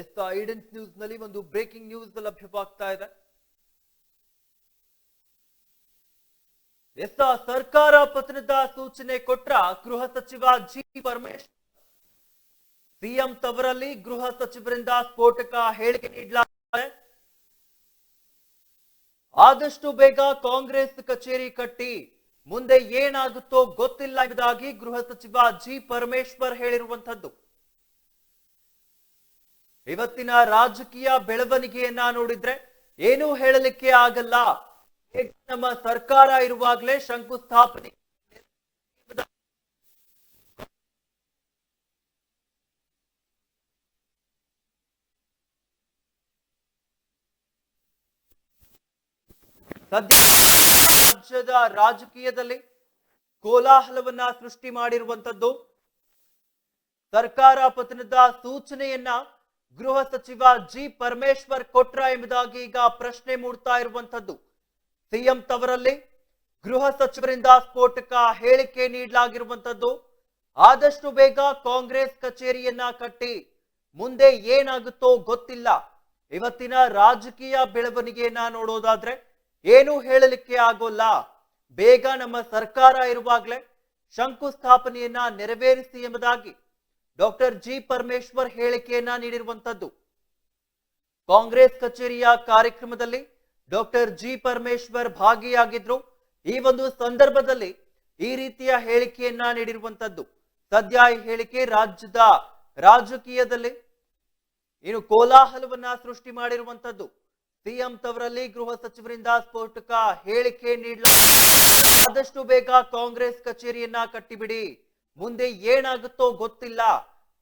S ಐಡೆನ್ಸ್ ನ್ಯೂಸ್ನಲ್ಲಿ ಒಂದು breaking news ಲಭ್ಯವಾಗ್ತಾ ಇದೆ. S ಸರ್ಕಾರ ಪತನದ ಸೂಚನೆ ಕೊಟ್ರ ಗೃಹ ಸಚಿವ ಜಿ ಪರಮೇಶ್ವರ್. ಸಿಎಂ ತವರಲ್ಲಿ ಗೃಹ ಸಚಿವರಿಂದ ಸ್ಫೋಟಕ ಹೇಳಿಕೆ ನೀಡಲಾಗಿದೆ. ಆದಷ್ಟು ಬೇಗ ಕಾಂಗ್ರೆಸ್ ಕಚೇರಿ ಕಟ್ಟಿ ಮುಂದೆ ಏನಾಗುತ್ತೋ ಗೊತ್ತಿಲ್ಲ ಎಂಬುದಾಗಿ ಗೃಹ ಸಚಿವ ಜಿ ಪರಮೇಶ್ವರ್ ಹೇಳಿರುವಂತದ್ದು ಇವತ್ತಿನ ರಾಜಕೀಯ ಬೆಳವಣಿಗೆಯನ್ನ ನೋಡಿದ್ರೆ ಏನೂ ಹೇಳಲಿಕ್ಕೆ ಆಗಲ್ಲ. ನಮ್ಮ ಸರ್ಕಾರ ಇರುವಾಗಲೇ ಶಂಕುಸ್ಥಾಪನೆ ಸದ್ಯ ರಾಜ್ಯದ ರಾಜಕೀಯದಲ್ಲಿ ಕೋಲಾಹಲವನ್ನ ಸೃಷ್ಟಿ ಮಾಡಿರುವಂತದ್ದು ಸರ್ಕಾರ ಪತನದ ಸೂಚನೆಯನ್ನ ಗೃಹ ಸಚಿವ ಜಿ ಪರಮೇಶ್ವರ್ ಕೊಟ್ರ ಎಂಬುದಾಗಿ ಈಗ ಪ್ರಶ್ನೆ ಮೂಡ್ತಾ ಇರುವಂತದ್ದು ಸಿಎಂ ತವರಲ್ಲಿ ಗೃಹ ಸಚಿವರಿಂದ ಸ್ಫೋಟಕ ಹೇಳಿಕೆ ನೀಡಲಾಗಿರುವಂತದ್ದು ಆದಷ್ಟು ಬೇಗ ಕಾಂಗ್ರೆಸ್ ಕಚೇರಿಯನ್ನ ಕಟ್ಟಿ ಮುಂದೆ ಏನಾಗುತ್ತೋ ಗೊತ್ತಿಲ್ಲ. ಇವತ್ತಿನ ರಾಜಕೀಯ ಬೆಳವಣಿಗೆಯನ್ನ ನೋಡೋದಾದ್ರೆ ಏನು ಹೇಳಲಿಕ್ಕೆ ಆಗೋಲ್ಲ. ಬೇಗ ನಮ್ಮ ಸರ್ಕಾರ ಇರುವಾಗಲೇ ಶಂಕುಸ್ಥಾಪನೆಯನ್ನ ನೆರವೇರಿಸಿ ಎಂಬುದಾಗಿ ಡಾಕ್ಟರ್ ಜಿ ಪರಮೇಶ್ವರ್ ಹೇಳಿಕೆಯನ್ನ ನೀಡಿರುವಂತದ್ದು. ಕಾಂಗ್ರೆಸ್ ಕಚೇರಿಯ ಕಾರ್ಯಕ್ರಮದಲ್ಲಿ ಡಾಕ್ಟರ್ ಜಿ ಪರಮೇಶ್ವರ್ ಭಾಗಿಯಾಗಿದ್ರು. ಈ ಒಂದು ಸಂದರ್ಭದಲ್ಲಿ ಈ ರೀತಿಯ ಹೇಳಿಕೆಯನ್ನ ನೀಡಿರುವಂತದ್ದು. ಸದ್ಯ ಈ ಹೇಳಿಕೆ ರಾಜ್ಯದ ರಾಜಕೀಯದಲ್ಲಿ ಇನ್ನು ಕೋಲಾಹಲವನ್ನ ಸೃಷ್ಟಿ ಮಾಡಿರುವಂತದ್ದು. ಸಿಎಂ ತವರಲ್ಲಿ ಗೃಹ ಸಚಿವರಿಂದ ಸ್ಫೋಟಕ ಹೇಳಿಕೆ ನೀಡಲಾಗಿದೆ ಆದಷ್ಟು ಬೇಗ ಕಾಂಗ್ರೆಸ್ ಕಚೇರಿಯನ್ನ ಕಟ್ಟಿಬಿಡಿ. ಮುಂದೆ ಏನಾಗುತ್ತೋ ಗೊತ್ತಿಲ್ಲ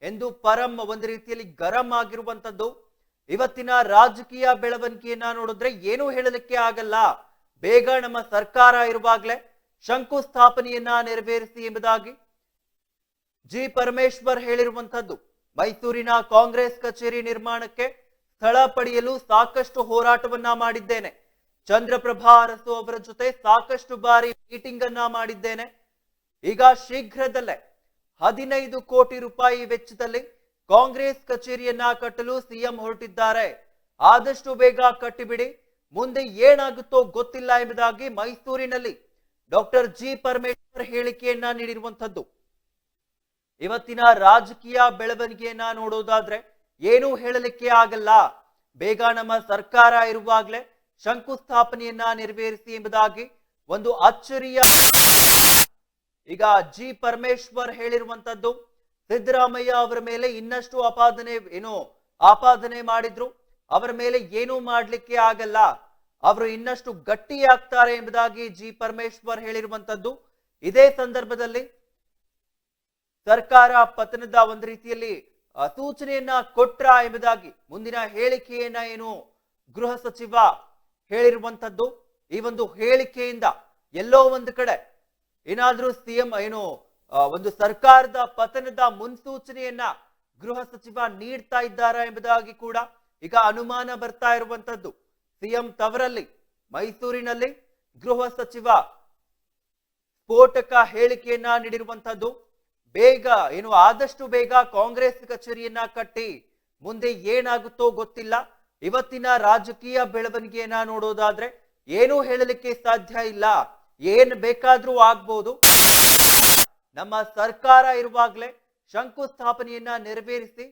ಎಂದು ಪರಂ ಒಂದು ರೀತಿಯಲ್ಲಿ ಗರಂ ಆಗಿರುವಂತದ್ದು. ಇವತ್ತಿನ ರಾಜಕೀಯ ಬೆಳವಣಿಗೆಯನ್ನ ನೋಡಿದ್ರೆ ಏನೂ ಹೇಳಲಿಕ್ಕೆ ಆಗಲ್ಲ. ಬೇಗ ನಮ್ಮ ಸರ್ಕಾರ ಇರುವಾಗಲೇ ಶಂಕುಸ್ಥಾಪನೆಯನ್ನ ನೆರವೇರಿಸಿ ಎಂಬುದಾಗಿ ಜಿ ಪರಮೇಶ್ವರ್ ಹೇಳಿರುವಂತದ್ದು. ಮೈಸೂರಿನ ಕಾಂಗ್ರೆಸ್ ಕಚೇರಿ ನಿರ್ಮಾಣಕ್ಕೆ ಸ್ಥಳ ಪಡೆಯಲು ಸಾಕಷ್ಟು ಹೋರಾಟವನ್ನ ಮಾಡಿದ್ದೇನೆ. ಚಂದ್ರಪ್ರಭಾ ಅರಸು ಅವರ ಜೊತೆ ಸಾಕಷ್ಟು ಬಾರಿ ಮೀಟಿಂಗ್ ಅನ್ನ ಮಾಡಿದ್ದೇನೆ. ಈಗ ಶೀಘ್ರದಲ್ಲೇ ಹದಿನೈದು ಕೋಟಿ ರೂಪಾಯಿ ವೆಚ್ಚದಲ್ಲಿ ಕಾಂಗ್ರೆಸ್ ಕಚೇರಿಯನ್ನ ಕಟ್ಟಲು ಸಿಎಂ ಹೊರಟಿದ್ದಾರೆ. ಆದಷ್ಟು ಬೇಗ ಕಟ್ಟಿಬಿಡಿ. ಮುಂದೆ ಏನಾಗುತ್ತೋ ಗೊತ್ತಿಲ್ಲ ಎಂಬುದಾಗಿ ಮೈಸೂರಿನಲ್ಲಿ ಡಾಕ್ಟರ್ ಜಿ ಪರಮೇಶ್ವರ್ ಹೇಳಿಕೆಯನ್ನ ನೀಡಿರುವಂತದ್ದು ಇವತ್ತಿನ ರಾಜಕೀಯ ಬೆಳವಣಿಗೆಯನ್ನ ನೋಡೋದಾದ್ರೆ ಏನೂ ಹೇಳಲಿಕ್ಕೆ ಆಗಲ್ಲ. ಬೇಗ ನಮ್ಮ ಸರ್ಕಾರ ಇರುವಾಗಲೇ ಶಂಕುಸ್ಥಾಪನೆಯನ್ನ ನೆರವೇರಿಸಿ ಎಂಬುದಾಗಿ ಒಂದು ಅಚ್ಚರಿಯ ಈಗ ಜಿ ಪರಮೇಶ್ವರ್ ಹೇಳಿರುವಂತದ್ದು, ಸಿದ್ದರಾಮಯ್ಯ ಅವರ ಮೇಲೆ ಇನ್ನಷ್ಟು ಆಪಾದನೆ, ಏನು ಆಪಾದನೆ ಮಾಡಿದ್ರು. ಅವರ ಮೇಲೆ ಏನೂ ಮಾಡ್ಲಿಕ್ಕೆ ಆಗಲ್ಲ. ಅವರು ಇನ್ನಷ್ಟು ಗಟ್ಟಿಯಾಗ್ತಾರೆ ಎಂಬುದಾಗಿ ಜಿ ಪರಮೇಶ್ವರ್ ಹೇಳಿರುವಂತದ್ದು. ಇದೇ ಸಂದರ್ಭದಲ್ಲಿ ಸರ್ಕಾರ ಪತನದ ಒಂದು ರೀತಿಯಲ್ಲಿ ಸೂಚನೆಯನ್ನ ಕೊಟ್ರ ಎಂಬುದಾಗಿ, ಮುಂದಿನ ಹೇಳಿಕೆಯನ್ನ ಏನು ಗೃಹ ಸಚಿವ ಹೇಳಿರುವಂತದ್ದು. ಈ ಒಂದು ಹೇಳಿಕೆಯಿಂದ ಎಲ್ಲೋ ಒಂದು ಕಡೆ ಏನಾದ್ರೂ ಸಿಎಂ ಏನು ಒಂದು ಸರ್ಕಾರದ ಪತನದ ಮುನ್ಸೂಚನೆಯನ್ನ ಗೃಹ ಸಚಿವ ನೀಡ್ತಾ ಇದ್ದಾರ ಎಂಬುದಾಗಿ ಕೂಡ ಈಗ ಅನುಮಾನ ಬರ್ತಾ ಇರುವಂತದ್ದು. ಸಿಎಂ ತವರಲ್ಲಿ, ಮೈಸೂರಿನಲ್ಲಿ ಗೃಹ ಸಚಿವ ಸ್ಫೋಟಕ ಹೇಳಿಕೆಯನ್ನ ನೀಡಿರುವಂತದ್ದು. ಬೇಗ, ಏನು ಆದಷ್ಟು ಬೇಗ ಕಾಂಗ್ರೆಸ್ ಕಚೇರಿಯನ್ನ ಕಟ್ಟಿ ಮುಂದೆ ಏನಾಗುತ್ತೋ ಗೊತ್ತಿಲ್ಲ. ಇವತ್ತಿನ ರಾಜಕೀಯ ಬೆಳವಣಿಗೆಯನ್ನ ನೋಡೋದಾದ್ರೆ ಏನೂ ಹೇಳಲಿಕ್ಕೆ ಸಾಧ್ಯ ಇಲ್ಲ. ಏನ್ ಬೇಕಾದ್ರೂ ಆಗ್ಬೋದು. ನಮ್ಮ ಸರ್ಕಾರ ಇರುವಾಗಲೇ ಶಂಕುಸ್ಥಾಪನೆಯನ್ನ ನೆರವೇರಿಸಿ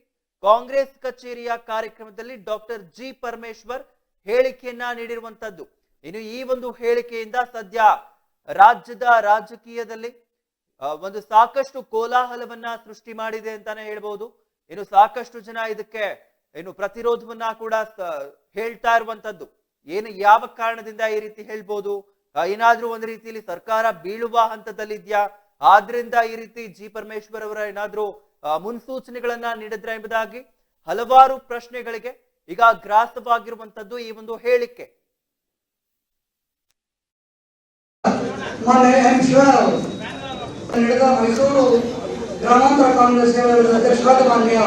ಕಾಂಗ್ರೆಸ್ ಕಚೇರಿಯ ಕಾರ್ಯಕ್ರಮದಲ್ಲಿ ಡಾಕ್ಟರ್ ಜಿ ಪರಮೇಶ್ವರ್ ಹೇಳಿಕೆಯನ್ನ ನೀಡಿರುವಂತದ್ದು. ಇನ್ನು ಈ ಒಂದು ಹೇಳಿಕೆಯಿಂದ ಸದ್ಯ ರಾಜ್ಯದ ರಾಜಕೀಯದಲ್ಲಿ ಒಂದು ಸಾಕಷ್ಟು ಕೋಲಾಹಲವನ್ನ ಸೃಷ್ಟಿ ಮಾಡಿದೆ ಅಂತಾನೆ ಹೇಳ್ಬೋದು. ಇನ್ನು ಸಾಕಷ್ಟು ಜನ ಇದಕ್ಕೆ ಏನು ಪ್ರತಿರೋಧವನ್ನ ಕೂಡ ಹೇಳ್ತಾ ಇರುವಂತದ್ದು. ಏನು ಯಾವ ಕಾರಣದಿಂದ ಈ ರೀತಿ ಹೇಳ್ಬೋದು? ಏನಾದ್ರೂ ಒಂದು ರೀತಿಯಲ್ಲಿ ಸರ್ಕಾರ ಬೀಳುವ ಹಂತದಲ್ಲಿದ್ಯಾ? ಆದ್ರಿಂದ ಈ ರೀತಿ ಜಿ ಪರಮೇಶ್ವರ್ ಅವರ ಏನಾದ್ರೂ ಮುನ್ಸೂಚನೆಗಳನ್ನ ನೀಡಿದ್ರ ಎಂಬುದಾಗಿ? ಹಲವಾರು ಪ್ರಶ್ನೆಗಳಿಗೆ ಈಗ ಗ್ರಾಸವಾಗಿರುವಂತದ್ದು ಈ ಒಂದು ಹೇಳಿಕೆ. ಮೈಸೂರು ಗ್ರಾಮಾಂತರ ಕಾಂಗ್ರೆಸ್ ಅಧ್ಯಕ್ಷರಾದ ಮಾನ್ಯ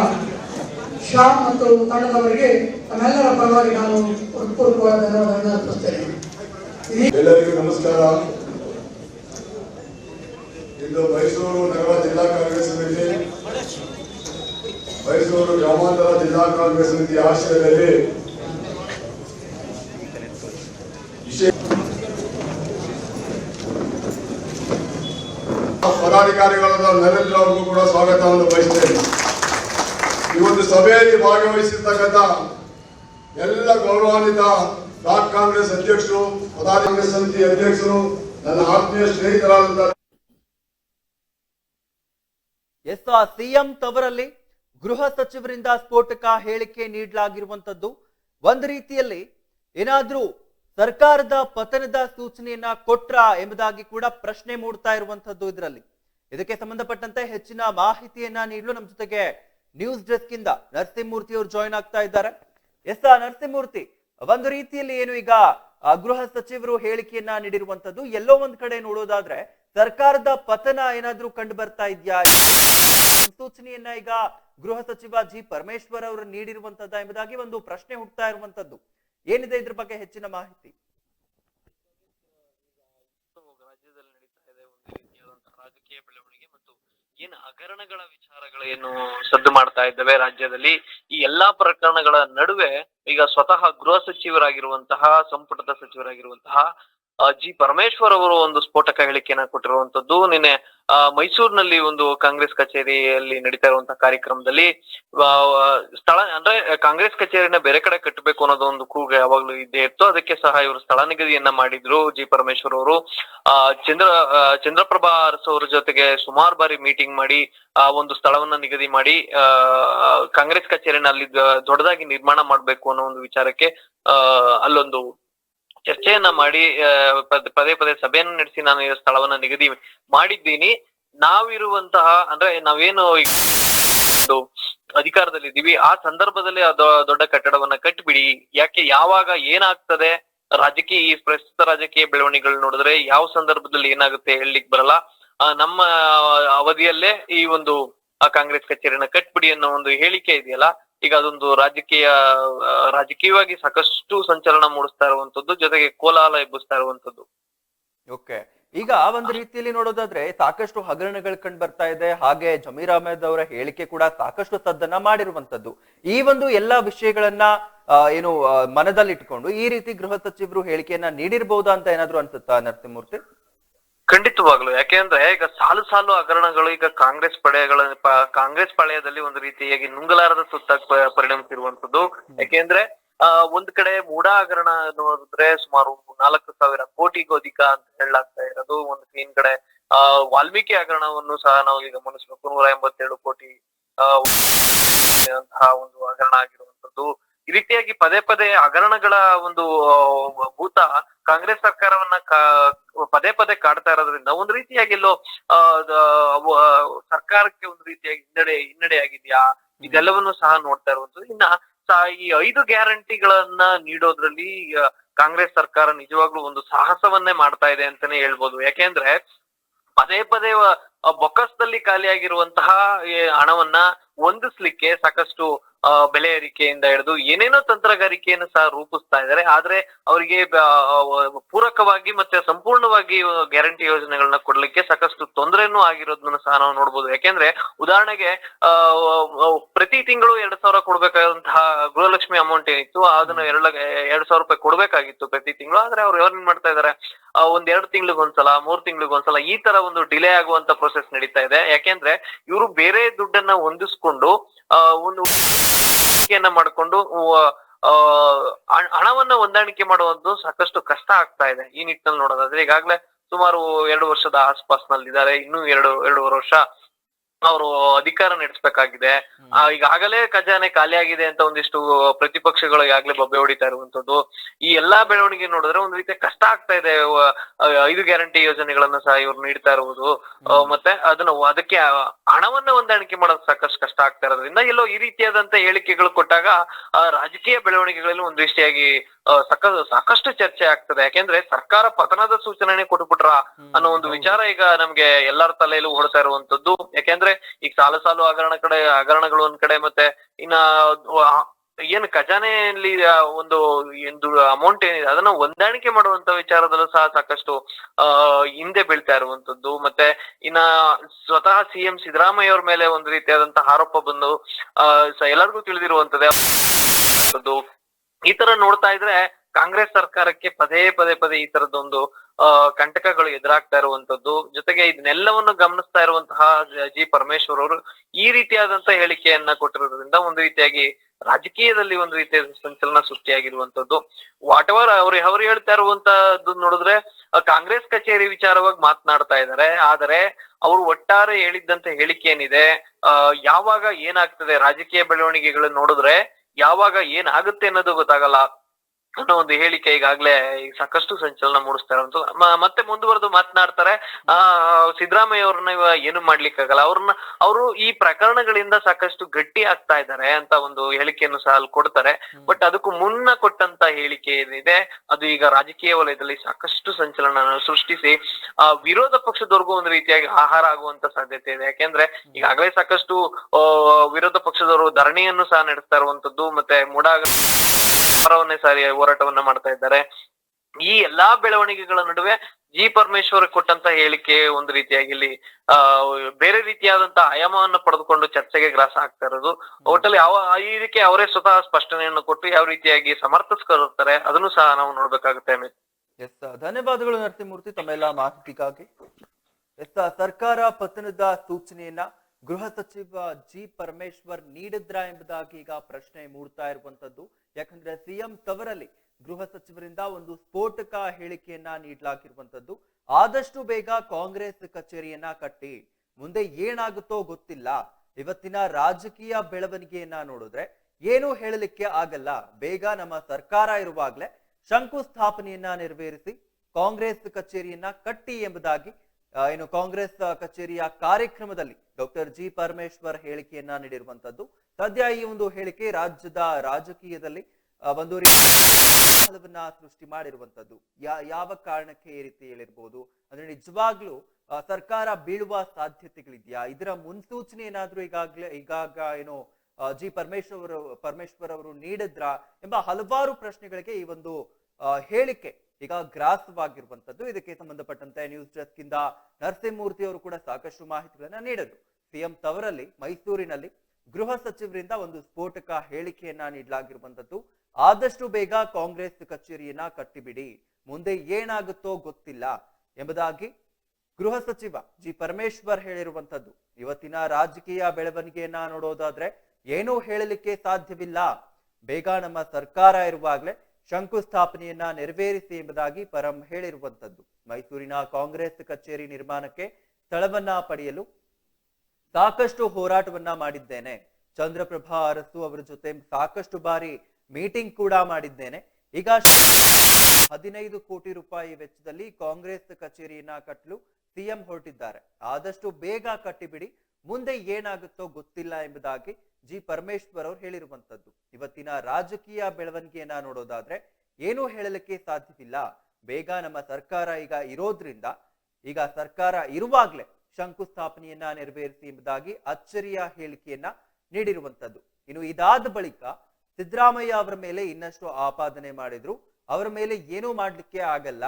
ಶಾ ಮತ್ತು ತಂಡದವರಿಗೆ ತಮ್ಮೆಲ್ಲರ ಪರವಾಗಿ ನಾನು ಧನ್ಯವಾದಗಳನ್ನು ಅರ್ಪಿಸ್ತೇನೆ ಎಲ್ಲರಿಗೂ ನಮಸ್ಕಾರ. ಇಂದು ಮೈಸೂರು ನಗರ ಜಿಲ್ಲಾ ಕಾಂಗ್ರೆಸ್ ಸಮಿತಿ, ಮೈಸೂರು ಗ್ರಾಮಾಂತರ ಜಿಲ್ಲಾ ಕಾಂಗ್ರೆಸ್ ಸಮಿತಿ ಆಶ್ರಯದಲ್ಲಿ ಪದಾಧಿಕಾರಿಗಳಾದ ನರೇಂದ್ರ ಅವರಿಗೂ ಕೂಡ ಸ್ವಾಗತವನ್ನು ಬಯಸ್ತೇನೆ. ಈ ಒಂದು ಸಭೆಯಲ್ಲಿ ಭಾಗವಹಿಸಿರ್ತಕ್ಕಂಥ ಎಲ್ಲ ಗೌರವಾನ್ವಿತ ಬ್ಲಾಕ್ ಕಾಂಗ್ರೆಸ್ ಅಧ್ಯಕ್ಷರು ಕಾಂಗ್ರೆಸ್ ಸಮಿತಿ ಅಧ್ಯಕ್ಷರು, ನನ್ನ ಆತ್ಮೀಯ ಸ್ನೇಹಿತರಾದಂತಹ ಎಸ್ ಸಿಎಂ ತವರಲ್ಲಿ ಗೃಹ ಸಚಿವರಿಂದ ಸ್ಫೋಟಕ ಹೇಳಿಕೆ ನೀಡಲಾಗಿರುವಂತದ್ದು ಒಂದು ರೀತಿಯಲ್ಲಿ ಏನಾದ್ರೂ ಸರ್ಕಾರದ ಪತನದ ಸೂಚನೆಯನ್ನ ಕೊಟ್ರ ಎಂಬುದಾಗಿ ಕೂಡ ಪ್ರಶ್ನೆ ಮೂಡ್ತಾ ಇರುವಂತದ್ದು ಇದರಲ್ಲಿ. ಇದಕ್ಕೆ ಸಂಬಂಧಪಟ್ಟಂತೆ ಹೆಚ್ಚಿನ ಮಾಹಿತಿಯನ್ನ ನೀಡಲು ನಮ್ಮ ಜೊತೆಗೆ ನ್ಯೂಸ್ ಡೆಸ್ಕ್ ಇಂದ ನರಸಿಂಹಮೂರ್ತಿ ಅವರು ಜಾಯಿನ್ ಆಗ್ತಾ ಇದ್ದಾರೆ. ಎಸ್ ಆ ನರಸಿಂಹಮೂರ್ತಿ ಒಂದು ರೀತಿಯಲ್ಲಿ ಏನು ಈಗ ಗೃಹ ಸಚಿವರು ಹೇಳಿಕೆಯನ್ನ ನೀಡಿರುವಂತದ್ದು, ಎಲ್ಲೋ ಒಂದ್ ಕಡೆ ನೋಡೋದಾದ್ರೆ, ಸರ್ಕಾರದ ಪತನ ಏನಾದ್ರೂ ಕಂಡು ಬರ್ತಾ ಇದೆಯಾ? ಸೂಚನೆಯನ್ನ ಈಗ ಗೃಹ ಸಚಿವ ಜಿ. ಪರಮೇಶ್ವರ್ ಅವರು ನೀಡಿರುವಂತದ್ದ ಎಂಬುದಾಗಿ ಒಂದು ಪ್ರಶ್ನೆ ಹುಟ್ಟುತ್ತಾ ಇರುವಂತದ್ದು. ಏನಿದೆ ಇದ್ರ ಬಗ್ಗೆ ಹೆಚ್ಚಿನ ಮಾಹಿತಿ ರಾಜ್ಯದಲ್ಲಿ ನಡೀತಾ ಇದೆ ಒಂದು ರೀತಿಯಾದಂತಹ ರಾಜಕೀಯ ಬೆಳವಣಿಗೆ ಮತ್ತು ಏನು ಹಗರಣಗಳ ವಿಚಾರಗಳು ಏನು ಸದ್ದು ಮಾಡ್ತಾ ಇದ್ದಾವೆ ರಾಜ್ಯದಲ್ಲಿ? ಈ ಎಲ್ಲಾ ಪ್ರಕರಣಗಳ ನಡುವೆ ಈಗ ಸ್ವತಃ ಗೃಹ ಸಚಿವರಾಗಿರುವಂತಹ, ಸಂಪುಟದ ಸಚಿವರಾಗಿರುವಂತಹ ಜಿ ಪರಮೇಶ್ವರ್ ಅವರು ಒಂದು ಸ್ಫೋಟಕ ಹೇಳಿಕೆಯನ್ನ ಕೊಟ್ಟಿರುವಂತದ್ದು. ನಿನ್ನೆ ಮೈಸೂರಿನಲ್ಲಿ ಒಂದು ಕಾಂಗ್ರೆಸ್ ಕಚೇರಿಯಲ್ಲಿ ನಡೀತಾ ಇರುವಂತಹ ಕಾರ್ಯಕ್ರಮದಲ್ಲಿ ಸ್ಥಳ, ಅಂದ್ರೆ ಕಾಂಗ್ರೆಸ್ ಕಚೇರಿನ ಬೇರೆ ಕಡೆ ಕಟ್ಟಬೇಕು ಅನ್ನೋದು ಒಂದು ಕೂಗು ಯಾವಾಗ್ಲೂ ಇದ್ದೇ ಇತ್ತು. ಅದಕ್ಕೆ ಸಹ ಇವರು ಸ್ಥಳ ನಿಗದಿಯನ್ನ ಮಾಡಿದ್ರು ಜಿ ಪರಮೇಶ್ವರ್ ಅವರು. ಆ, ಚಂದ್ರ ಚಂದ್ರಪ್ರಭಾ ಅರಸು ಅವರ ಜೊತೆಗೆ ಸುಮಾರು ಬಾರಿ ಮೀಟಿಂಗ್ ಮಾಡಿ, ಆ, ಒಂದು ಸ್ಥಳವನ್ನ ನಿಗದಿ ಮಾಡಿ ಕಾಂಗ್ರೆಸ್ ಕಚೇರಿನ ಅಲ್ಲಿ ದೊಡ್ಡದಾಗಿ ನಿರ್ಮಾಣ ಮಾಡ್ಬೇಕು ಅನ್ನೋ ಒಂದು ವಿಚಾರಕ್ಕೆ ಅಲ್ಲೊಂದು ಚರ್ಚೆಯನ್ನ ಮಾಡಿ ಪದ್- ಪದೇ ಸಭೆಯನ್ನು ನಡೆಸಿ ನಾನು ಈ ಸ್ಥಳವನ್ನ ನಿಗದಿ ಮಾಡಿದ್ದೀನಿ. ನಾವಿರುವಂತಹ, ಅಂದ್ರೆ ನಾವೇನು ಅಧಿಕಾರದಲ್ಲಿ ಇದ್ದೀವಿ ಆ ಸಂದರ್ಭದಲ್ಲಿ ದೊಡ್ಡ ಕಟ್ಟಡವನ್ನ ಕಟ್ಬಿಡಿ. ಯಾಕೆ ಯಾವಾಗ ಏನಾಗ್ತದೆ? ರಾಜಕೀಯ, ಈ ಪ್ರಸ್ತುತ ರಾಜಕೀಯ ಬೆಳವಣಿಗೆಗಳು ನೋಡಿದ್ರೆ ಯಾವ ಸಂದರ್ಭದಲ್ಲಿ ಏನಾಗುತ್ತೆ ಹೇಳಲಿಕ್ಕೆ ಬರಲ್ಲ. ನಮ್ಮ ಅವಧಿಯಲ್ಲೇ ಈ ಒಂದು, ಆ ಕಾಂಗ್ರೆಸ್ ಕಚೇರಿನ ಕಟ್ಬಿಡಿ ಅನ್ನೋ ಒಂದು ಹೇಳಿಕೆ ಇದೆಯಲ್ಲ ಈಗ ಅದೊಂದು ರಾಜಕೀಯ ರಾಜಕೀಯವಾಗಿ ಸಾಕಷ್ಟು ಸಂಚಲನ ಮೂಡಿಸ್ತಾ ಇರುವಂತದ್ದು ಜೊತೆಗೆ ಕೋಲಾಹಲ ಎಬ್ಬಿಸ್ತಾ ಇರುವಂತದ್ದು. ಓಕೆ. ಈಗ ಒಂದು ರೀತಿಯಲ್ಲಿ ನೋಡೋದಾದ್ರೆ ಸಾಕಷ್ಟು ಹಗರಣಗಳು ಕಂಡು ಬರ್ತಾ ಇದೆ. ಹಾಗೆ ಜಮೀರ್ ಅಹಮದ್ ಅವರ ಹೇಳಿಕೆ ಕೂಡ ಸಾಕಷ್ಟು ತದ್ದನ್ನ ಮಾಡಿರುವಂತದ್ದು. ಈ ಒಂದು ಎಲ್ಲಾ ವಿಷಯಗಳನ್ನ ಆ, ಏನು ಮನದಲ್ಲಿ ಮನದಲ್ಲಿಟ್ಕೊಂಡು ಈ ರೀತಿ ಗೃಹ ಸಚಿವರು ಹೇಳಿಕೆಯನ್ನ ನೀಡಿರ್ಬಹುದಾ ಅಂತ ಏನಾದ್ರು ಅನ್ಸುತ್ತಾ ನರಸಿಂಹಮೂರ್ತಿ? ಖಂಡಿತವಾಗ್ಲು. ಯಾಕೆಂದ್ರೆ ಈಗ ಸಾಲು ಸಾಲು ಹಗರಣಗಳು ಈಗ ಕಾಂಗ್ರೆಸ್ ಪಡೆಗಳ ಕಾಂಗ್ರೆಸ್ ಪಳೆಯದಲ್ಲಿ ಒಂದು ರೀತಿಯಾಗಿ ನುಂಗಲಾರದ ತುತ್ತಾಗಿ ಪರಿಣಮಿಸಿರುವಂತದ್ದು ಯಾಕೆಂದ್ರೆ ಆ ಒಂದ್ ಕಡೆ ಮೂಡಾ ಹಗರಣ ನೋಡಿದ್ರೆ ಸುಮಾರು ನಾಲ್ಕು ಸಾವಿರ ಕೋಟಿಗೂ ಅಧಿಕ ಅಂತ ಹೇಳಲಾಗ್ತಾ ಇರೋದು. ಒಂದ್ ಇನ್ ಕಡೆ ಆ ವಾಲ್ಮೀಕಿ ಹಗರಣವನ್ನು ಸಹ ನಾವು ಈಗ ಗಮನಿಸಬೇಕು ನೂರ ಎಂಬತ್ತೇಳು ಕೋಟಿ ಅಂತಹ ಒಂದು ಈ ರೀತಿಯಾಗಿ ಪದೇ ಪದೇ ಹಗರಣಗಳ ಒಂದು ಭೂತ ಕಾಂಗ್ರೆಸ್ ಸರ್ಕಾರವನ್ನ ಪದೇ ಪದೇ ಕಾಡ್ತಾ ಇರೋದ್ರಿಂದ ಒಂದ್ ರೀತಿಯಾಗಿ ಎಲ್ಲೋ ಸರ್ಕಾರಕ್ಕೆ ಒಂದು ರೀತಿಯಾಗಿ ಹಿನ್ನಡೆ ಹಿನ್ನಡೆ ಆಗಿದೆಯಾ ಇದೆಲ್ಲವನ್ನು ಸಹ ನೋಡ್ತಾ ಇರುವಂತದ್ದು ಇನ್ನ ಈ ಐದು ಗ್ಯಾರಂಟಿಗಳನ್ನ ನೀಡೋದ್ರಲ್ಲಿ ಕಾಂಗ್ರೆಸ್ ಸರ್ಕಾರ ನಿಜವಾಗ್ಲೂ ಒಂದು ಸಾಹಸವನ್ನೇ ಮಾಡ್ತಾ ಇದೆ ಅಂತಾನೆ ಹೇಳ್ಬೋದು. ಯಾಕೆಂದ್ರೆ ಪದೇ ಪದೇ ಬೊಕ್ಕಸದಲ್ಲಿ ಖಾಲಿಯಾಗಿರುವಂತಹ ಹಣವನ್ನ ಹೊಂದಿಸ್ಲಿಕ್ಕೆ ಸಾಕಷ್ಟು ಬೆಲೆ ಏರಿಕೆಯಿಂದ ಹಿಡಿದು ಏನೇನೋ ತಂತ್ರಗಾರಿಕೆಯನ್ನು ಸಹ ರೂಪಿಸ್ತಾ ಇದ್ದಾರೆ. ಆದ್ರೆ ಅವರಿಗೆ ಪೂರಕವಾಗಿ ಮತ್ತೆ ಸಂಪೂರ್ಣವಾಗಿ ಗ್ಯಾರಂಟಿ ಯೋಜನೆಗಳನ್ನ ಕೊಡ್ಲಿಕ್ಕೆ ಸಾಕಷ್ಟು ತೊಂದರೆನೂ ಆಗಿರೋದನ್ನ ಸಹ ನಾವು ನೋಡ್ಬೋದು. ಯಾಕೆಂದ್ರೆ ಉದಾಹರಣೆಗೆ ಪ್ರತಿ ತಿಂಗಳು ಎರಡ್ ಸಾವಿರ ಕೊಡ್ಬೇಕಾದಂತಹ ಗೃಹಲಕ್ಷ್ಮಿ ಅಮೌಂಟ್ ಏನಿತ್ತು ಅದನ್ನ ಎರಡ್ ಎರಡ್ ಸಾವಿರ ರೂಪಾಯಿ ಕೊಡ್ಬೇಕಾಗಿತ್ತು ಪ್ರತಿ ತಿಂಗಳು. ಆದ್ರೆ ಅವ್ರು ಏನ್ ಮಾಡ್ತಾ ಇದಾರೆ ಒಂದ್ ಎರಡು ತಿಂಗ್ಳಿಗೆ ಒಂದ್ಸಲ ಮೂರ್ ತಿಂಗ್ಳಿಗೆ ಒಂದ್ಸಲ ಈ ತರ ಒಂದು ಡಿಲೇ ಆಗುವಂತ ಪ್ರೊಸೆಸ್ ನಡೀತಾ ಇದೆ. ಯಾಕೆಂದ್ರೆ ಇವರು ಬೇರೆ ದುಡ್ಡನ್ನ ಹೊಂದಿಸ್ಕೊಂಡು ಆ ಒಂದು ಹೊಂದಾಣಿಕೆಯನ್ನ ಮಾಡಿಕೊಂಡು ಹಣವನ್ನ ಹೊಂದಾಣಿಕೆ ಮಾಡುವಂತದ್ದು ಸಾಕಷ್ಟು ಕಷ್ಟ ಆಗ್ತಾ ಇದೆ ಈ ನಿಟ್ಟಿನಲ್ಲಿ ನೋಡೋದಾದ್ರೆ. ಈಗಾಗಲೇ ಸುಮಾರು ಎರಡು ವರ್ಷದ ಆಸ್ಪಾಸ್ನಲ್ಲಿ ಇದ್ದಾರೆ ಇನ್ನೂ ಎರಡು ಎರಡೂವರೆ ವರ್ಷ ಅವರು ಅಧಿಕಾರ ನಡೆಸಬೇಕಾಗಿದೆ. ಈಗ ಈಗಾಗಲೇ ಖಜಾನೆ ಖಾಲಿಯಾಗಿದೆ ಅಂತ ಒಂದಿಷ್ಟು ಪ್ರತಿಪಕ್ಷಗಳು ಈಗಾಗಲೇ ಬೊಬ್ಬೆ ಹೊಡಿತಾ ಇರುವಂತದ್ದು ಈ ಎಲ್ಲಾ ಬೆಳವಣಿಗೆ ನೋಡಿದ್ರೆ ಒಂದು ರೀತಿಯ ಕಷ್ಟ ಆಗ್ತಾ ಇದೆ. ಐದು ಗ್ಯಾರಂಟಿ ಯೋಜನೆಗಳನ್ನ ಸಹ ಇವ್ರು ನೀಡ್ತಾ ಇರುವುದು. ಮತ್ತೆ ಅದನ್ನ ಅದಕ್ಕೆ ಹಣವನ್ನ ಹೊಂದಾಣಿಕೆ ಮಾಡೋದು ಸಾಕಷ್ಟು ಕಷ್ಟ ಆಗ್ತಾ ಇರೋದ್ರಿಂದ ಎಲ್ಲೋ ಈ ರೀತಿಯಾದಂತ ಹೇಳಿಕೆಗಳು ಕೊಟ್ಟಾಗ ಆ, ರಾಜಕೀಯ ಬೆಳವಣಿಗೆಗಳಲ್ಲಿ ಒಂದು ರೀತಿಯಾಗಿ ಸಕ ಸಾಕಷ್ಟು ಚರ್ಚೆ ಆಗ್ತದೆ. ಯಾಕೆಂದ್ರೆ ಸರ್ಕಾರ ಪತನದ ಸೂಚನೆ ಕೊಟ್ಬಿಟ್ರ ಅನ್ನೋ ಒಂದು ವಿಚಾರ ಈಗ ನಮ್ಗೆ ಎಲ್ಲರ ತಲೆಯಲ್ಲೂ ಓಡ್ತಾ ಇರುವಂತದ್ದು ಯಾಕೆಂದ್ರೆ ಈಗ ಸಾಲ ಸಾಲು ಹಗರಣ ಕಡೆ, ಹಗರಣಗಳು ಒಂದ್ ಕಡೆ ಮತ್ತೆ ಇನ್ನ ಏನ್ ಖಜಾನೆಯಲ್ಲಿ ಒಂದು ಒಂದು ಅಮೌಂಟ್ ಏನಿದೆ, ಅದನ್ನ ಹೊಂದಾಣಿಕೆ ಮಾಡುವಂತ ವಿಚಾರದಲ್ಲೂ ಸಹ ಸಾಕಷ್ಟು, ಆ, ಹಿಂದೆ ಬೀಳ್ತಾ ಇರುವಂತದ್ದು. ಮತ್ತೆ ಇನ್ನ ಸ್ವತಃ ಸಿಎಂ ಸಿದ್ದರಾಮಯ್ಯ ಅವ್ರ ಮೇಲೆ ಒಂದು ರೀತಿಯಾದಂತಹ ಆರೋಪ ಬಂದು ಎಲ್ಲರಿಗೂ ತಿಳಿದಿರುವಂತದ್ದೇ ಈ ತರ ನೋಡ್ತಾ ಇದ್ರೆ ಕಾಂಗ್ರೆಸ್ ಸರ್ಕಾರಕ್ಕೆ ಪದೇ ಪದೇ ಪದೇ ಈ ತರದೊಂದು ಕಂಟಕಗಳು ಎದುರಾಗ್ತಾ ಇರುವಂತದ್ದು. ಜೊತೆಗೆ ಇದನ್ನೆಲ್ಲವನ್ನು ಗಮನಿಸ್ತಾ ಇರುವಂತಹ ಜಿ ಪರಮೇಶ್ವರ್ ಅವರು ಈ ರೀತಿಯಾದಂತಹ ಹೇಳಿಕೆಯನ್ನ ಕೊಟ್ಟಿರೋದ್ರಿಂದ ಒಂದು ರೀತಿಯಾಗಿ ರಾಜಕೀಯದಲ್ಲಿ ಒಂದು ರೀತಿಯ ಸಂಚಲನ ಸೃಷ್ಟಿಯಾಗಿರುವಂತದ್ದು. ವಾಟ್ ಎವರ್ ಅವ್ರು ಅವ್ರು ಹೇಳ್ತಾ ಇರುವಂತದ್ದು ನೋಡಿದ್ರೆ ಕಾಂಗ್ರೆಸ್ ಕಚೇರಿ ವಿಚಾರವಾಗಿ ಮಾತನಾಡ್ತಾ ಇದ್ದಾರೆ. ಆದರೆ ಅವರು ಒಟ್ಟಾರೆ ಹೇಳಿದ್ದಂತ ಹೇಳಿಕೆ ಏನಿದೆ ಯಾವಾಗ ಏನಾಗ್ತದೆ ರಾಜಕೀಯ ಬೆಳವಣಿಗೆಗಳನ್ನ ನೋಡಿದ್ರೆ, ಯಾವಾಗ ಏನಾಗುತ್ತೆ ಅನ್ನೋದು ಗೊತ್ತಾಗಲ್ಲ. ಅನ್ನೋ ಒಂದು ಹೇಳಿಕೆ ಈಗಾಗ್ಲೇ ಈಗ ಸಾಕಷ್ಟು ಸಂಚಲನ ಮೂಡಿಸ್ತಾ ಅಂತ. ಮತ್ತೆ ಮುಂದುವರೆದು ಮಾತನಾಡ್ತಾರೆ. ಆ ಸಿದ್ದರಾಮಯ್ಯ ಅವ್ರನ್ನ ಏನು ಮಾಡ್ಲಿಕ್ಕಾಗಲ್ಲ. ಅವ್ರನ್ನ ಅವರು ಈ ಪ್ರಕರಣಗಳಿಂದ ಸಾಕಷ್ಟು ಗಟ್ಟಿ ಆಗ್ತಾ ಇದ್ದಾರೆ ಅಂತ ಒಂದು ಹೇಳಿಕೆಯನ್ನು ಸಹ ಅಲ್ಲಿ ಕೊಡ್ತಾರೆ. ಬಟ್ ಅದಕ್ಕೂ ಮುನ್ನ ಕೊಟ್ಟಂತ ಹೇಳಿಕೆ ಏನಿದೆ ಅದು ಈಗ ರಾಜಕೀಯ ವಲಯದಲ್ಲಿ ಸಾಕಷ್ಟು ಸಂಚಲನ ಸೃಷ್ಟಿಸಿ ಆ ವಿರೋಧ ಪಕ್ಷದವರೆಗೂ ಒಂದು ರೀತಿಯಾಗಿ ಆಹಾರ ಆಗುವಂತ ಸಾಧ್ಯತೆ ಇದೆ. ಯಾಕೆಂದ್ರೆ ಈಗಾಗಲೇ ಸಾಕಷ್ಟು ಆ, ವಿರೋಧ ಪಕ್ಷದವರು ಧರಣಿಯನ್ನು ಸಹ ನಡೆಸ್ತಾ ಇರುವಂತದ್ದು ಮತ್ತೆ ಮೂಡಾಗ ಪರವನ್ನೇ ಸಾರಿ ಹೋರಾಟವನ್ನ ಮಾಡ್ತಾ ಇದ್ದಾರೆ. ಈ ಎಲ್ಲಾ ಬೆಳವಣಿಗೆಗಳ ನಡುವೆ ಜಿ ಪರಮೇಶ್ವರ್ ಕೊಟ್ಟಂತ ಹೇಳಿಕೆ ಒಂದು ರೀತಿಯಾಗಿ ಇಲ್ಲಿ, ಆ, ಬೇರೆ ರೀತಿಯಾದಂತಹ ಆಯಾಮವನ್ನು ಪಡೆದುಕೊಂಡು ಚರ್ಚೆಗೆ ಗ್ರಾಸ ಆಗ್ತಾ ಇರೋದು. ಒಟ್ಟಲ್ಲಿ ಯಾವ ಇದಕ್ಕೆ ಅವರೇ ಸ್ವತಃ ಸ್ಪಷ್ಟನೆಯನ್ನು ಕೊಟ್ಟು ಯಾವ ರೀತಿಯಾಗಿ ಸಮರ್ಥಿಸ್ಕೊಳ್ತಾರೆ ಅದನ್ನು ಸಹ ನಾವು ನೋಡ್ಬೇಕಾಗುತ್ತೆ ಅಮಿತ್. ಎಸ್ ಧನ್ಯವಾದಗಳು ನರಸಿಂಹಮೂರ್ತಿ, ತಮ್ಮೆಲ್ಲ ಮಾಹಿತಿಗಾಗಿ. ಎಸ್ ಸರ್ಕಾರ ಪತನದ ಸೂಚನೆಯನ್ನ ಗೃಹ ಸಚಿವ ಜಿ ಪರಮೇಶ್ವರ್ ನೀಡಿದ್ರ ಎಂಬುದಾಗಿ ಈಗ ಪ್ರಶ್ನೆ ಮೂಡ್ತಾ ಇರುವಂತದ್ದು. ಯಾಕಂದ್ರೆ ಸಿಎಂ ತವರಲ್ಲಿ ಗೃಹ ಸಚಿವರಿಂದ ಒಂದು ಸ್ಫೋಟಕ ಹೇಳಿಕೆಯನ್ನ ನೀಡಲಾಗಿರುವಂತದ್ದು. ಆದಷ್ಟು ಬೇಗ ಕಾಂಗ್ರೆಸ್ ಕಚೇರಿಯನ್ನ ಕಟ್ಟಿ ಮುಂದೆ ಏನಾಗುತ್ತೋ ಗೊತ್ತಿಲ್ಲ. ಇವತ್ತಿನ ರಾಜಕೀಯ ಬೆಳವಣಿಗೆಯನ್ನ ನೋಡಿದ್ರೆ ಏನು ಹೇಳಲಿಕ್ಕೆ ಆಗಲ್ಲ. ಬೇಗ ನಮ್ಮ ಸರ್ಕಾರ ಇರುವಾಗ್ಲೇ ಶಂಕುಸ್ಥಾಪನೆಯನ್ನ ನೆರವೇರಿಸಿ ಕಾಂಗ್ರೆಸ್ ಕಚೇರಿಯನ್ನ ಕಟ್ಟಿ ಎಂಬುದಾಗಿ ಏನು ಕಾಂಗ್ರೆಸ್ ಕಚೇರಿಯ ಕಾರ್ಯಕ್ರಮದಲ್ಲಿ ಡಾಕ್ಟರ್ ಜಿ ಪರಮೇಶ್ವರ್ ಹೇಳಿಕೆಯನ್ನ ನೀಡಿರುವಂತದ್ದು. ಸದ್ಯ ಈ ಒಂದು ಹೇಳಿಕೆ ರಾಜ್ಯದ ರಾಜಕೀಯದಲ್ಲಿ ಒಂದು ರೀತಿಯ ಸೃಷ್ಟಿ ಮಾಡಿರುವಂತದ್ದು. ಯಾವ ಕಾರಣಕ್ಕೆ ಈ ರೀತಿ ಹೇಳಿರ್ಬೋದು? ಅಂದ್ರೆ ನಿಜವಾಗ್ಲೂ ಸರ್ಕಾರ ಬೀಳುವ ಸಾಧ್ಯತೆಗಳಿದೆಯಾ? ಇದರ ಮುನ್ಸೂಚನೆ ಏನಾದ್ರೂ ಈಗಾಗ್ಲೇ, ಈಗಾಗ ಏನು ಜಿ ಪರಮೇಶ್ವರ್ ಪರಮೇಶ್ವರ್ ಅವರು ನೀಡಿದ್ರ? ಎಂಬ ಹಲವಾರು ಪ್ರಶ್ನೆಗಳಿಗೆ ಈ ಒಂದು ಹೇಳಿಕೆ ಈಗ ಗ್ರಾಸವಾಗಿರುವಂತದ್ದು ಇದಕ್ಕೆ ಸಂಬಂಧಪಟ್ಟಂತೆ ನ್ಯೂಸ್ ಡೆಸ್ಕ್ ಇಂದ ನರಸಿಂಹಮೂರ್ತಿ ಅವರು ಕೂಡ ಸಾಕಷ್ಟು ಮಾಹಿತಿಗಳನ್ನ ನೀಡಿದ್ರು. ಸಿಎಂ ತವರಲ್ಲಿ ಮೈಸೂರಿನಲ್ಲಿ ಗೃಹ ಸಚಿವರಿಂದ ಒಂದು ಸ್ಫೋಟಕ ಹೇಳಿಕೆಯನ್ನ ನೀಡಲಾಗಿರುವಂತದ್ದು ಆದಷ್ಟು ಬೇಗ ಕಾಂಗ್ರೆಸ್ ಕಚೇರಿಯನ್ನ ಕಟ್ಟಿಬಿಡಿ. ಮುಂದೆ ಏನಾಗುತ್ತೋ ಗೊತ್ತಿಲ್ಲ ಎಂಬುದಾಗಿ ಗೃಹ ಸಚಿವ ಜಿ ಪರಮೇಶ್ವರ್ ಹೇಳಿರುವಂತದ್ದು ಇವತ್ತಿನ ರಾಜಕೀಯ ಬೆಳವಣಿಗೆಯನ್ನ ನೋಡೋದಾದ್ರೆ ಏನೂ ಹೇಳಲಿಕ್ಕೆ ಸಾಧ್ಯವಿಲ್ಲ. ಬೇಗ ನಮ್ಮ ಸರ್ಕಾರ ಇರುವಾಗಲೇ ಶಂಕುಸ್ಥಾಪನೆಯನ್ನ ನೆರವೇರಿಸಿ ಎಂಬುದಾಗಿ ಪರಂ ಹೇಳಿರುವಂತದ್ದು ಮೈಸೂರಿನ ಕಾಂಗ್ರೆಸ್ ಕಚೇರಿ ನಿರ್ಮಾಣಕ್ಕೆ ಸ್ಥಳವನ್ನ ಪಡೆಯಲು ಸಾಕಷ್ಟು ಹೋರಾಟವನ್ನ ಮಾಡಿದ್ದೇನೆ. ಚಂದ್ರಪ್ರಭಾ ಅರಸು ಅವರ ಜೊತೆ ಸಾಕಷ್ಟು ಬಾರಿ ಮೀಟಿಂಗ್ ಕೂಡ ಮಾಡಿದ್ದೇನೆ. ಈಗ ಹದಿನೈದು ಕೋಟಿ ರೂಪಾಯಿ ವೆಚ್ಚದಲ್ಲಿ ಕಾಂಗ್ರೆಸ್ ಕಚೇರಿಯನ್ನ ಕಟ್ಟಲು ಸಿಎಂ ಹೊರಟಿದ್ದಾರೆ. ಆದಷ್ಟು ಬೇಗ ಕಟ್ಟಿಬಿಡಿ. ಮುಂದೆ ಏನಾಗುತ್ತೋ ಗೊತ್ತಿಲ್ಲ ಎಂಬುದಾಗಿ ಜಿ ಪರಮೇಶ್ವರ್ ಅವರು ಹೇಳಿರುವಂತದ್ದು ಇವತ್ತಿನ ರಾಜಕೀಯ ಬೆಳವಣಿಗೆಯನ್ನ ನೋಡೋದಾದ್ರೆ ಏನೂ ಹೇಳಲಿಕ್ಕೆ ಸಾಧ್ಯವಿಲ್ಲ. ಬೇಗ ನಮ್ಮ ಸರ್ಕಾರ ಈಗ ಇರೋದ್ರಿಂದ, ಈಗ ಸರ್ಕಾರ ಇರುವಾಗ್ಲೇ ಶಂಕುಸ್ಥಾಪನೆಯನ್ನ ನೆರವೇರಿಸಿ ಎಂಬುದಾಗಿ ಅಚ್ಚರಿಯ ಹೇಳಿಕೆಯನ್ನ ನೀಡಿರುವಂತದ್ದು ಇನ್ನು ಇದಾದ ಬಳಿಕ ಸಿದ್ದರಾಮಯ್ಯ ಅವರ ಮೇಲೆ ಇನ್ನಷ್ಟು ಆಪಾದನೆ ಮಾಡಿದ್ರು. ಅವರ ಮೇಲೆ ಏನೂ ಮಾಡ್ಲಿಕ್ಕೆ ಆಗಲ್ಲ.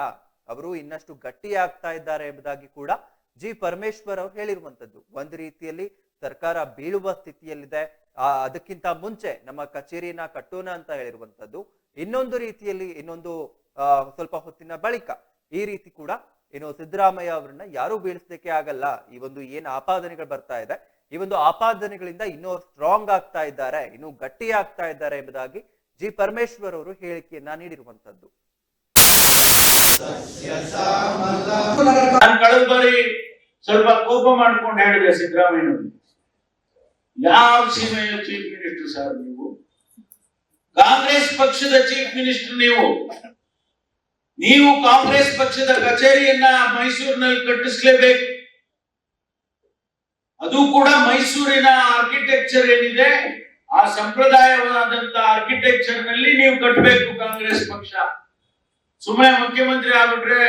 ಅವರು ಇನ್ನಷ್ಟು ಗಟ್ಟಿಯಾಗ್ತಾ ಇದ್ದಾರೆ ಎಂಬುದಾಗಿ ಕೂಡ ಜಿ ಪರಮೇಶ್ವರ್ ಅವರು ಹೇಳಿರುವಂತದ್ದು ಒಂದು ರೀತಿಯಲ್ಲಿ ಸರ್ಕಾರ ಬೀಳುವ ಸ್ಥಿತಿಯಲ್ಲಿದೆ. ಆ, ಅದಕ್ಕಿಂತ ಮುಂಚೆ ನಮ್ಮ ಕಚೇರಿಯನ್ನ ಕಟ್ಟೋಣ ಅಂತ ಹೇಳಿರುವಂತದ್ದು ಇನ್ನೊಂದು ರೀತಿಯಲ್ಲಿ ಇನ್ನೊಂದು ಸ್ವಲ್ಪ ಹೊತ್ತಿನ ಬಳಿಕ ಈ ರೀತಿ ಕೂಡ ಏನು ಸಿದ್ದರಾಮಯ್ಯ ಅವರನ್ನ ಯಾರು ಬೀಳಿಸ್ಲಿಕ್ಕೆ ಆಗಲ್ಲ. ಈ ಒಂದು ಏನ್ ಆಪಾದನೆಗಳು ಬರ್ತಾ ಇದೆ. ಈ ಒಂದು ಆಪಾದನೆಗಳಿಂದ ಇನ್ನೂ ಸ್ಟ್ರಾಂಗ್ ಆಗ್ತಾ ಇದ್ದಾರೆ. ಇನ್ನೂ ಗಟ್ಟಿ ಆಗ್ತಾ ಇದ್ದಾರೆ ಎಂಬುದಾಗಿ ಜಿ ಪರಮೇಶ್ವರ್ ಅವರು ಹೇಳಿಕೆಯನ್ನ ನೀಡಿರುವಂತದ್ದು ನಾನು ಕಳೆದ ಬಾರಿ ಸ್ವಲ್ಪ ಕೋಪ ಮಾಡ್ಕೊಂಡು ಹೇಳಿದೆ ಸಿದ್ದರಾಮಯ್ಯ ಯಾವ ಸೀಮೆಯ ಚೀಫ್ ಮಿನಿಸ್ಟರ್ ಸರ್ ನೀವು? ಕಾಂಗ್ರೆಸ್ ಪಕ್ಷದ ಚೀಫ್ ಮಿನಿಸ್ಟರ್ ನೀವು. ನೀವು ಕಾಂಗ್ರೆಸ್ ಪಕ್ಷದ ಕಚೇರಿಯನ್ನ ಮೈಸೂರಿನಲ್ಲಿ ಕಟ್ಟಿಸ್ಲೇಬೇಕು. ಅದು ಕೂಡ ಮೈಸೂರಿನ ಆರ್ಕಿಟೆಕ್ಚರ್ ಏನಿದೆ, ಆ ಸಂಪ್ರದಾಯವಾದಂತ ಆರ್ಕಿಟೆಕ್ಚರ್ನಲ್ಲಿ ನೀವು ಕಟ್ಟಬೇಕು ಕಾಂಗ್ರೆಸ್ ಪಕ್ಷ. ಸುಮ್ಮನೆ ಮುಖ್ಯಮಂತ್ರಿ ಆಗ್ಬಿಟ್ರೆ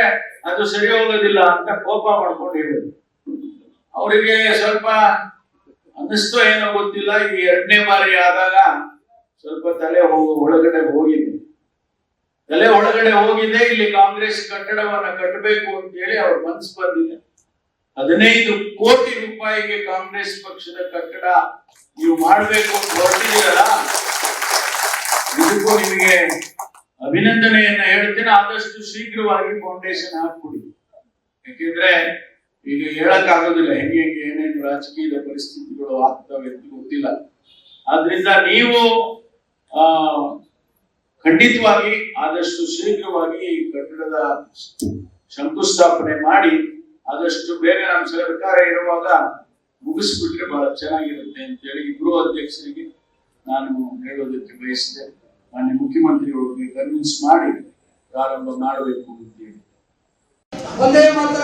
ಅದು ಸರಿ ಹೋಗೋದಿಲ್ಲ ಅಂತ ಕೋಪ ಮಾಡ್ಕೊಂಡು ಅವರಿಗೆ ಸ್ವಲ್ಪ ಅನ್ನಿಸ್ತೋ ಏನೋ ಗೊತ್ತಿಲ್ಲ, ಈ ಎರಡನೇ ಬಾರಿ ಆದಾಗ ಸ್ವಲ್ಪ ತಲೆ ಒಳಗಡೆ ಹೋಗಿದೆ. ತಲೆ ಒಳಗಡೆ ಹೋಗಿದೆ, ಇಲ್ಲಿ ಕಾಂಗ್ರೆಸ್ ಕಟ್ಟಡವನ್ನ ಕಟ್ಟಬೇಕು ಅಂತ ಹೇಳಿ ಅವ್ರ ಮನ್ಸು ಬಂದಿದೆ. ಹದಿನೈದು ಕೋಟಿ ರೂಪಾಯಿಗೆ ಕಾಂಗ್ರೆಸ್ ಪಕ್ಷದ ಕಟ್ಟಡ ನೀವು ಮಾಡಬೇಕು ಅಂತ ಹೊರಟಿದ್ದೀರಲ್ಲ, ಇದಕ್ಕೂ ನಿಮಗೆ ಅಭಿನಂದನೆಯನ್ನ ಹೇಳ್ತೀರಾ ಆದಷ್ಟು ಶೀಘ್ರವಾಗಿ ಫೌಂಡೇಶನ್ ಹಾಕ್ಬಿಡಿ. ಯಾಕೆಂದ್ರೆ ಈಗ ಹೇಳಕ್ ಆಗೋದಿಲ್ಲ ಹೆಂಗೆ ಹೆಂಗೆ ಏನೇನು ರಾಜಕೀಯದ ಪರಿಸ್ಥಿತಿಗಳು ಆಗ್ತವೆ ಅಂತ ಗೊತ್ತಿಲ್ಲ. ಆದ್ರಿಂದ ನೀವು, ಆ, ಖಂಡಿತವಾಗಿ ಆದಷ್ಟು ಶೀಘ್ರವಾಗಿ ಈ ಕಟ್ಟಡದ ಶಂಕುಸ್ಥಾಪನೆ ಮಾಡಿ, ಆದಷ್ಟು ಬೇರೆ ನಮ್ಮ ಸರ್ಕಾರ ಇರುವಾಗ ಮುಗಿಸ್ಬಿಟ್ರೆ ಬಹಳ ಚೆನ್ನಾಗಿರುತ್ತೆ ಅಂತೇಳಿ ಇಬ್ರು ಅಧ್ಯಕ್ಷರಿಗೆ ನಾನು ಹೇಳೋದಕ್ಕೆ ಬಯಸಿದೆ ಮಾನ್ಯ ಮುಖ್ಯಮಂತ್ರಿಗಳಿಗೆ ಕನ್ವಿನ್ಸ್ ಮಾಡಿ ಪ್ರಾರಂಭ ಮಾಡಬೇಕು ಅಂತೇಳಿ ಒಂದೇ ಮಾತ್ರ